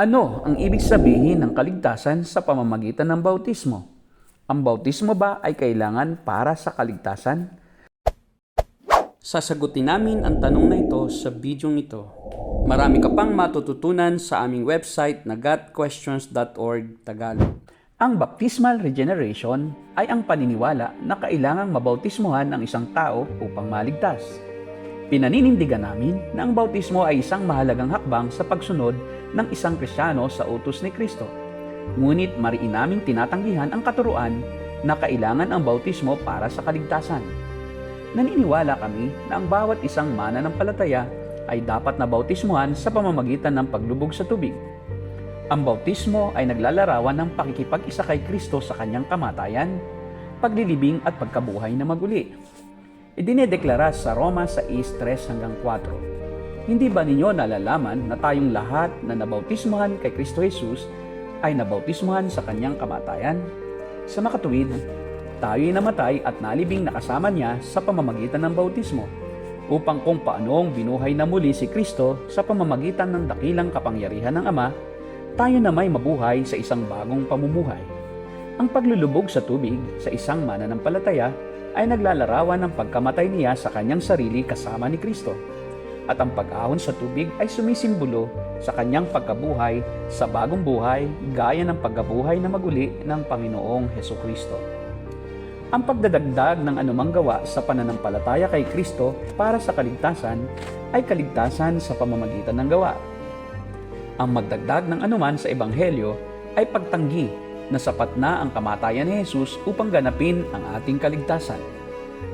Ano ang ibig sabihin ng kaligtasan sa pamamagitan ng bautismo? Ang bautismo ba ay kailangan para sa kaligtasan? Sasagutin namin ang tanong na ito sa bidyong ito. Marami ka pang matututunan sa aming website na gotquestions.org Tagalog. Ang baptismal regeneration ay ang paniniwala na kailangang mabautismuhan ang isang tao upang maligtas. Pinaninindigan namin na ang bautismo ay isang mahalagang hakbang sa pagsunod ng isang Kristiyano sa utos ni Kristo. Ngunit mariin naming tinatanggihan ang katuruan na kailangan ang bautismo para sa kaligtasan. Naniniwala kami na ang bawat isang mananampalataya ay dapat na bautismuhan sa pamamagitan ng paglubog sa tubig. Ang bautismo ay naglalarawan ng pakikipag-isa kay Kristo sa kanyang kamatayan, paglilibing at pagkabuhay na maguli. Idinedeklara sa Roma 6.3 hanggang 4. Hindi ba ninyo nalalaman na tayong lahat na nabautismuhan kay Kristo Jesus ay nabautismuhan sa kanyang kamatayan? Sa makatuwid, tayo'y namatay at nalibing nakasama niya sa pamamagitan ng bautismo upang kung paanong binuhay na muli si Kristo sa pamamagitan ng dakilang kapangyarihan ng Ama, tayo na may mabuhay sa isang bagong pamumuhay. Ang paglulubog sa tubig sa isang mananampalataya ay naglalarawan ng pagkamatay niya sa kanyang sarili kasama ni Kristo. At ang pag-ahon sa tubig ay sumisimbolo sa kanyang pagkabuhay sa bagong buhay gaya ng pagkabuhay na maguli ng Panginoong Heso Kristo. Ang pagdadagdag ng anumang gawa sa pananampalataya kay Kristo para sa kaligtasan ay kaligtasan sa pamamagitan ng gawa. Ang magdagdag ng anuman sa Ebanghelyo ay pagtanggi na sapat na ang kamatayan ni Jesus upang ganapin ang ating kaligtasan.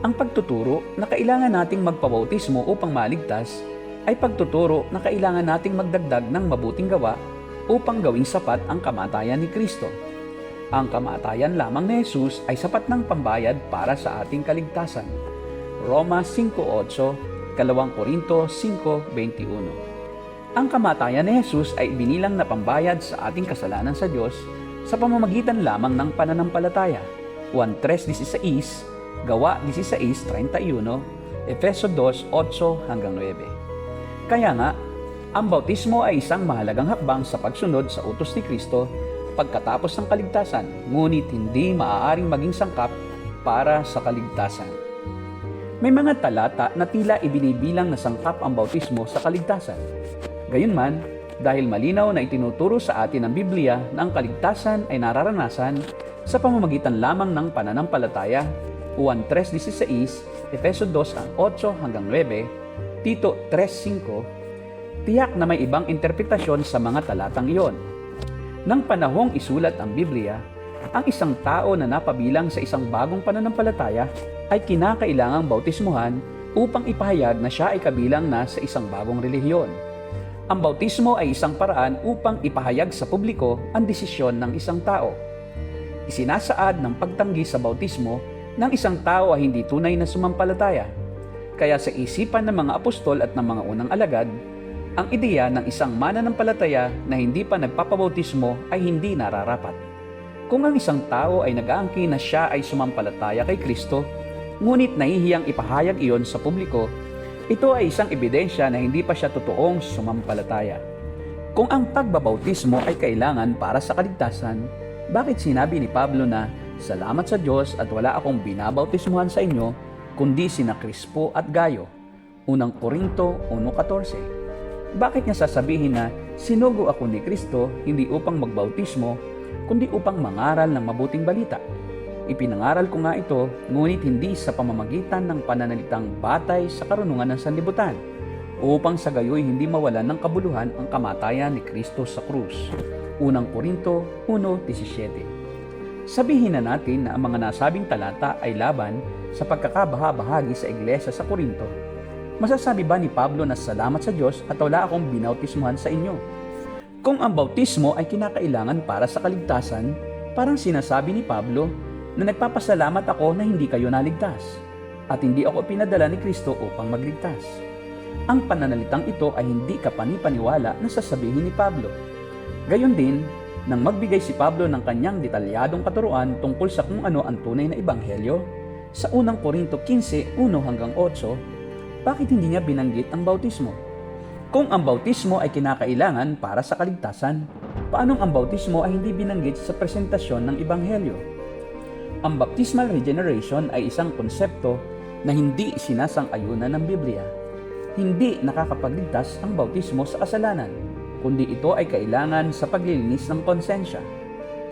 Ang pagtuturo na kailangan nating magpabautismo upang maligtas ay pagtuturo na kailangan nating magdagdag ng mabuting gawa upang gawing sapat ang kamatayan ni Kristo. Ang kamatayan lamang ni Jesus ay sapat ng pambayad para sa ating kaligtasan. Roma 5.8, 2 Korinto 5.21 Ang kamatayan ni Jesus ay binilang na pambayad sa ating kasalanan sa Diyos sa pamamagitan lamang ng pananampalataya. 1.3.16, Gawa 16.31, Efeso 2.8 hanggang 9. Kaya nga, ang bautismo ay isang mahalagang hakbang sa pagsunod sa utos ni Kristo pagkatapos ng kaligtasan, ngunit hindi maaaring maging sangkap para sa kaligtasan. May mga talata na tila ibinibilang na sangkap ang bautismo sa kaligtasan. Gayunman, dahil malinaw na itinuturo sa atin ng Biblia na ang kaligtasan ay nararanasan sa pamamagitan lamang ng pananampalataya, 1.3.16, Efeso 2.8 hanggang 9, Tito 3.5, tiyak na may ibang interpretasyon sa mga talatang iyon. Nang panahong isulat ang Biblia, ang isang tao na napabilang sa isang bagong pananampalataya ay kinakailangang bautismuhan upang ipahayag na siya ay kabilang na sa isang bagong relihiyon. Ang bautismo ay isang paraan upang ipahayag sa publiko ang desisyon ng isang tao. Isinasaad ng pagtanggi sa bautismo ng isang tao ay hindi tunay na sumampalataya. Kaya sa isipan ng mga apostol at ng mga unang alagad, ang ideya ng isang mananampalataya na hindi pa nagpapabautismo ay hindi nararapat. Kung ang isang tao ay nag-aangkin na siya ay sumampalataya kay Kristo, ngunit nahihiyang ipahayag iyon sa publiko, ito ay isang ebidensya na hindi pa siya totoong sumampalataya. Kung ang pagbabautismo ay kailangan para sa kaligtasan, bakit sinabi ni Pablo na, Salamat sa Diyos at wala akong binabautismuhan sa inyo, kundi sina Crispo at Gayo? Unang Korinto 1.14 bakit niya sasabihin na sinugo ako ni Kristo hindi upang magbautismo, kundi upang mangaral ng mabuting balita? Ipinangaral ko nga ito, ngunit hindi sa pamamagitan ng pananalitang batay sa karunungan ng sanlibutan, upang sa gayoy hindi mawalan ng kabuluhan ang kamatayan ni Kristo sa krus. Unang Korinto 1.17 Sabihin na natin na ang mga nasabing talata ay laban sa pagkakabahabahagi sa iglesia sa Korinto Masasabi ba ni Pablo na salamat sa Diyos at wala akong binautismuhan sa inyo? Kung ang bautismo ay kinakailangan para sa kaligtasan, parang sinasabi ni Pablo na nagpapasalamat ako na hindi kayo naligtas at hindi ako pinadala ni Kristo upang magligtas. Ang pananalitang ito ay hindi kapanipaniwala na sasabihin ni Pablo. Gayon din, nang magbigay si Pablo ng kanyang detalyadong katuruan tungkol sa kung ano ang tunay na ebanghelyo, sa unang Korinto 15, 1 hanggang 8, bakit hindi niya binanggit ang bautismo? Kung ang bautismo ay kinakailangan para sa kaligtasan, paanong ang bautismo ay hindi binanggit sa presentasyon ng Ebanghelyo? Ang baptismal regeneration ay isang konsepto na hindi sinasang-ayunan ng Biblia. Hindi nakakapagligtas ang bautismo sa kasalanan, kundi ito ay kailangan sa paglilinis ng konsensya.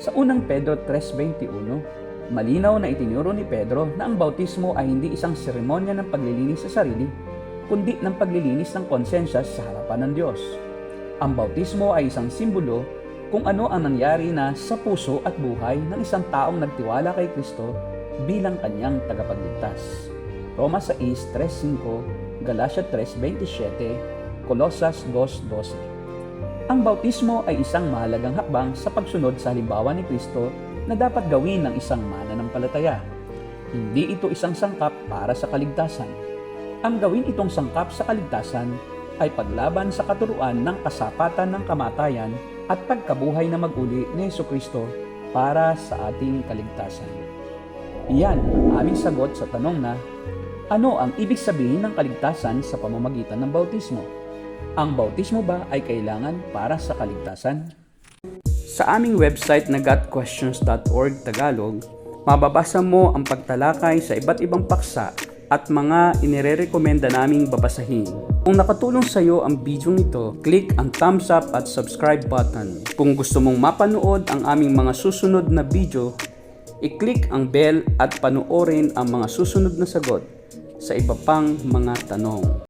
Sa unang Pedro 3.21, malinaw na itinuro ni Pedro na ang bautismo ay hindi isang seremonya ng paglilinis sa sarili, kundi ng paglilinis ng konsensya sa harapan ng Diyos. Ang bautismo ay isang simbolo kung ano ang nangyari na sa puso at buhay ng isang taong nagtiwala kay Kristo bilang kanyang tagapagligtas. Roma 6, 3.5, Galatia 3.27, Colosas 2.12 Ang bautismo ay isang mahalagang hakbang sa pagsunod sa halimbawa ni Kristo na dapat gawin ng isang mananampalataya. Hindi ito isang sangkap para sa kaligtasan. Ang gawin itong sangkap sa kaligtasan ay paglaban sa katuruan ng kasapatan ng kamatayan at pagkabuhay na maguli ni Yesu Kristo para sa ating kaligtasan. Iyan ang aming sagot sa tanong na, ano ang ibig sabihin ng kaligtasan sa pamamagitan ng bautismo? Ang bautismo ba ay kailangan para sa kaligtasan? Sa aming website na gotquestions.org Tagalog, mababasa mo ang pagtalakay sa iba't ibang paksa at mga inirerekomenda naming babasahin. Kung nakatulong sa iyo ang video nito, click ang thumbs up at subscribe button. Kung gusto mong mapanood ang aming mga susunod na video, i-click ang bell at panoorin ang mga susunod na sagot sa iba pang mga tanong.